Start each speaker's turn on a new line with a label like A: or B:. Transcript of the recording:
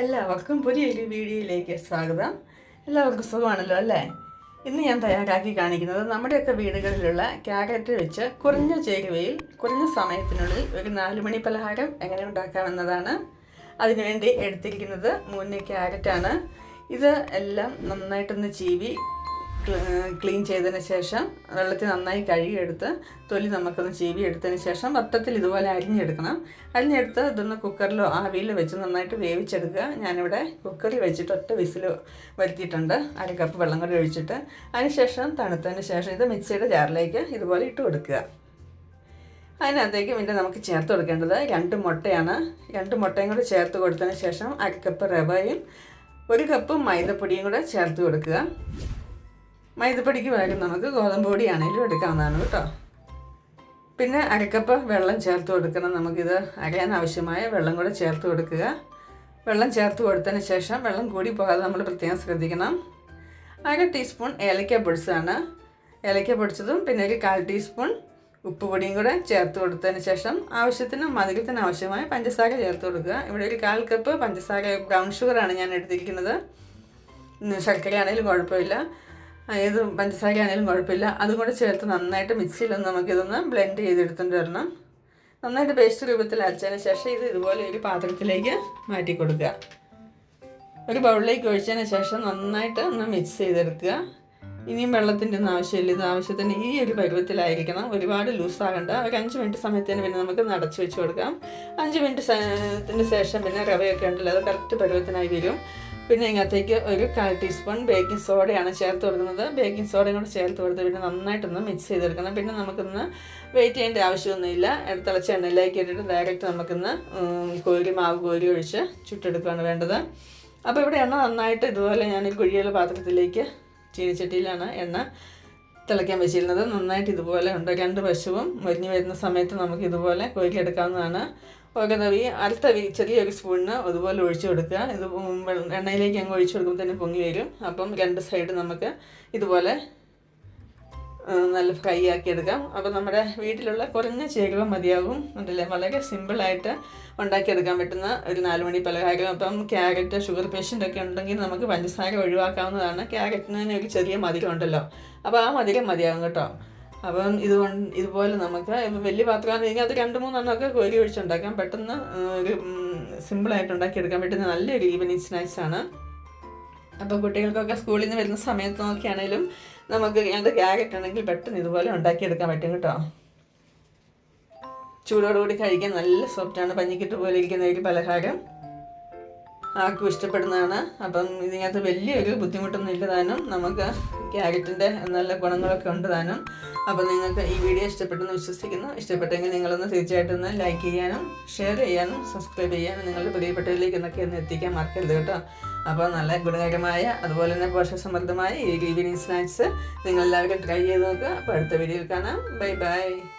A: എല്ലാവർക്കും പുതിയൊരു വീഡിയോയിലേക്ക് സ്വാഗതം. എല്ലാവർക്കും സുഖമാണല്ലോ അല്ലേ? ഇന്ന് ഞാൻ തയ്യാറാക്കി കാണിക്കുന്നത് നമ്മുടെയൊക്കെ വീടുകളിലുള്ള ക്യാരറ്റ് വെച്ച് കുറഞ്ഞ ചേരുവയിൽ കുറഞ്ഞ സമയത്തിനുള്ളിൽ ഒരു നാല് മണി പലഹാരം എങ്ങനെ ഉണ്ടാക്കാമെന്നതാണ് അതിനുവേണ്ടി എടുത്തിരിക്കുന്നത്. മൂന്ന് ക്യാരറ്റാണ് ഇത് എല്ലാം നന്നായിട്ടൊന്ന് ചീവി ക്ലീൻ ചെയ്തതിന് ശേഷം വെള്ളത്തിൽ നന്നായി കഴുകിയെടുത്ത് തൊലി നമുക്കൊന്ന് ചീവി എടുത്തതിന് ശേഷം വട്ടത്തിൽ ഇതുപോലെ അരിഞ്ഞെടുക്കണം. അരിഞ്ഞെടുത്ത് ഇതൊന്ന് കുക്കറിലോ ആവിയിൽ വെച്ച് നന്നായിട്ട് വേവിച്ചെടുക്കുക. ഞാനിവിടെ കുക്കറിൽ വെച്ചിട്ട് ഒറ്റ വിസിൽ വരുത്തിയിട്ടുണ്ട്. അര കപ്പ് വെള്ളം കൂടി ഒഴിച്ചിട്ട് അതിനുശേഷം തണുത്തതിന് ശേഷം ഇത് മിക്സിയുടെ ജാറിലേക്ക് ഇതുപോലെ ഇട്ട് കൊടുക്കുക. അതിനകത്തേക്ക് പിന്നെ നമുക്ക് ചേർത്ത് കൊടുക്കേണ്ടത് രണ്ട് മുട്ടയാണ്. രണ്ട് മുട്ടയും കൂടി ചേർത്ത് കൊടുത്തതിന് ശേഷം അര കപ്പ് റവയും ഒരു കപ്പ് മൈദപ്പൊടിയും കൂടെ ചേർത്ത് കൊടുക്കുക. മൈദപ്പൊടിക്ക് പകരം നമുക്ക് ഗോതമ്പ് പൊടിയാണെങ്കിലും എടുക്കാവുന്നതാണ് കേട്ടോ. പിന്നെ അരക്കപ്പ് വെള്ളം ചേർത്ത് കൊടുക്കണം. നമുക്കിത് അരയാൻ ആവശ്യമായ വെള്ളം കൂടെ ചേർത്ത് കൊടുക്കുക. വെള്ളം ചേർത്ത് കൊടുത്തതിന് ശേഷം വെള്ളം കൂടി പോകാതെ നമ്മൾ പ്രത്യേകം ശ്രദ്ധിക്കണം. അര ടീസ്പൂൺ ഏലക്ക പൊടിച്ചതാണ്. ഏലക്ക പൊടിച്ചതും പിന്നെ ഒരു കാൽ ടീസ്പൂൺ ഉപ്പ് പൊടിയും കൂടെ ചേർത്ത് കൊടുത്തതിന് ശേഷം ആവശ്യത്തിന് മധുരത്തിന് ആവശ്യമായ പഞ്ചസാര ചേർത്ത് കൊടുക്കുക. ഇവിടെ ഒരു കാൽ കപ്പ് പഞ്ചസാര ബ്രൗൺ ഷുഗറാണ് ഞാൻ എടുത്തിരിക്കുന്നത്. ശർക്കര ആണെങ്കിലും കുഴപ്പമില്ല. ഏത് പഞ്ചസാര ആണെങ്കിലും കുഴപ്പമില്ല. അതും കൂടെ ചേർത്ത് നന്നായിട്ട് മിക്സിയിലൊന്ന് നമുക്കിതൊന്ന് ബ്ലെൻഡ് ചെയ്തെടുത്തുകൊണ്ട് വരണം. നന്നായിട്ട് പേസ്റ്റ് രൂപത്തിൽ അരച്ചതിന് ശേഷം ഇത് ഇതുപോലെ ഒരു പാത്രത്തിലേക്ക് മാറ്റി കൊടുക്കുക ഒരു ബൗളിലേക്ക് ഒഴിച്ചതിന് ശേഷം നന്നായിട്ട് ഒന്ന് മിക്സ് ചെയ്തെടുക്കുക. ഇനിയും വെള്ളത്തിന്റെ ഒന്നും ആവശ്യമില്ല. ഇത് ആവശ്യത്തിന് ഈ ഒരു പരുവത്തിലായിരിക്കണം. ഒരുപാട് ലൂസാകണ്ട ഒരു അഞ്ച് മിനിറ്റ് സമയത്തിന് പിന്നെ നമുക്ക് നടച്ചു വെച്ച് കൊടുക്കാം. അഞ്ച് മിനിറ്റ് ശേഷം പിന്നെ റവയൊക്കെ ഉണ്ടല്ലോ അത് കറക്റ്റ് പരുവത്തിനായി വരും. പിന്നെ ഇതിനകത്തേക്ക് ഒരു കാൽ ടീസ്പൂൺ ബേക്കിംഗ് സോഡയാണ് ചേർത്ത് കൊടുക്കുന്നത്. ബേക്കിംഗ് സോഡയും കൂടെ ചേർത്ത് കൊടുത്ത് പിന്നെ നന്നായിട്ടൊന്ന് മിക്സ് ചെയ്തെടുക്കണം. പിന്നെ നമുക്കൊന്ന് വെയിറ്റ് ചെയ്യേണ്ട ആവശ്യമൊന്നുമില്ല. തിളച്ച എണ്ണയിലേക്ക് ഇട്ടിട്ട് ഡയറക്റ്റ് നമുക്കിന്ന് കോരി മാവ് കോരി ഒഴിച്ച് ചുട്ടെടുക്കുകയാണ് വേണ്ടത്. അപ്പോൾ ഇവിടെ എണ്ണ നന്നായിട്ട് ഇതുപോലെ ഞാൻ കുഴിയുള്ള പാത്രത്തിലേക്ക് ചീനിച്ചട്ടിയിലാണ് എണ്ണ തിളയ്ക്കാൻ വെച്ചിരുന്നത്. നന്നായിട്ട് ഇതുപോലെ ഉണ്ട്. രണ്ട് പശുവും മരിഞ്ഞ് വരുന്ന സമയത്ത് നമുക്ക് ഇതുപോലെ കോരിയെടുക്കാവുന്നതാണ്. ഓരോ തവി അടുത്ത ചെറിയൊരു സ്പൂണിന് അതുപോലെ ഒഴിച്ചു കൊടുക്കുക. ഇത് എണ്ണയിലേക്ക് അങ്ങ് ഒഴിച്ചു കൊടുക്കുമ്പോൾ തന്നെ പൊങ്ങി വരും. അപ്പം രണ്ട് സൈഡ് നമുക്ക് ഇതുപോലെ നല്ല ഫ്രൈ ആക്കി എടുക്കാം. അപ്പോൾ നമ്മുടെ വീട്ടിലുള്ള കുറഞ്ഞ ചേരുവ മതിയാകും. അതല്ലേ? വളരെ സിമ്പിളായിട്ട് ഉണ്ടാക്കിയെടുക്കാൻ പറ്റുന്ന ഒരു നാലുമണി പലഹാരം. അപ്പം ക്യാരറ്റ് ഷുഗർ പേഷ്യന്റ് ഒക്കെ ഉണ്ടെങ്കിൽ നമുക്ക് പഞ്ചസാര ഒഴിവാക്കാവുന്നതാണ്. ക്യാരറ്റിന് തന്നെ ഒരു ചെറിയ മധുരം ഉണ്ടല്ലോ. അപ്പോൾ ആ മധുരം മതിയാകും കേട്ടോ. അപ്പം ഇതുകൊണ്ട് ഇതുപോലെ നമുക്ക് വലിയ പാത്രമാണെങ്കിൽ അത് രണ്ട് മൂന്നെണ്ണമൊക്കെ കോരി ഒഴിച്ചുണ്ടാക്കാം. പെട്ടെന്ന് ഒരു സിമ്പിളായിട്ട് ഉണ്ടാക്കിയെടുക്കാൻ പറ്റുന്ന നല്ലൊരു ഈവനിങ് സ്നാക്സ് ആണ് അപ്പോൾ കുട്ടികൾക്കൊക്കെ സ്കൂളിൽ നിന്ന് വരുന്ന സമയത്ത് നോക്കിയാണെങ്കിലും നമുക്ക് അത് ക്യാരറ്റ് ഉണ്ടെങ്കിൽ പെട്ടെന്ന് ഇതുപോലെ ഉണ്ടാക്കിയെടുക്കാൻ പറ്റും കേട്ടോ. ചൂടോടുകൂടി കഴിക്കാൻ നല്ല സോഫ്റ്റാണ്. പഞ്ഞിക്കിട്ട് പോലെ ഇരിക്കുന്ന ഒരു പലഹാരം. ആർക്കും ഇഷ്ടപ്പെടുന്നതാണ്. അപ്പം ഇതിനകത്ത് വലിയൊരു ബുദ്ധിമുട്ടൊന്നും ഇല്ല താനും. നമുക്ക് ക്യാരറ്റിന്റെ നല്ല ഗുണങ്ങളൊക്കെ ഉണ്ട് താനും. അപ്പം നിങ്ങൾക്ക് ഈ വീഡിയോ ഇഷ്ടപ്പെട്ടെന്ന് വിശ്വസിക്കുന്നു. ഇഷ്ടപ്പെട്ടെങ്കിൽ നിങ്ങളൊന്ന് തീർച്ചയായിട്ടും ഒന്ന് ലൈക്ക് ചെയ്യാനും ഷെയർ ചെയ്യാനും സബ്സ്ക്രൈബ് ചെയ്യാനും നിങ്ങളുടെ പ്രിയപ്പെട്ടവരിലേക്ക് എന്നൊക്കെ ഒന്ന് എത്തിക്കാൻ മറക്കരുത് കേട്ടോ. അപ്പോൾ നല്ല ഗുണകരമായ അതുപോലെ തന്നെ പോഷകസമൃദ്ധമായ ഈ ഈവനിങ് സ്നാക്സ് നിങ്ങളെല്ലാവരും ട്രൈ ചെയ്ത് നോക്കുക. അപ്പോൾ അടുത്ത വീഡിയോയിൽ കാണാം. Bye bye.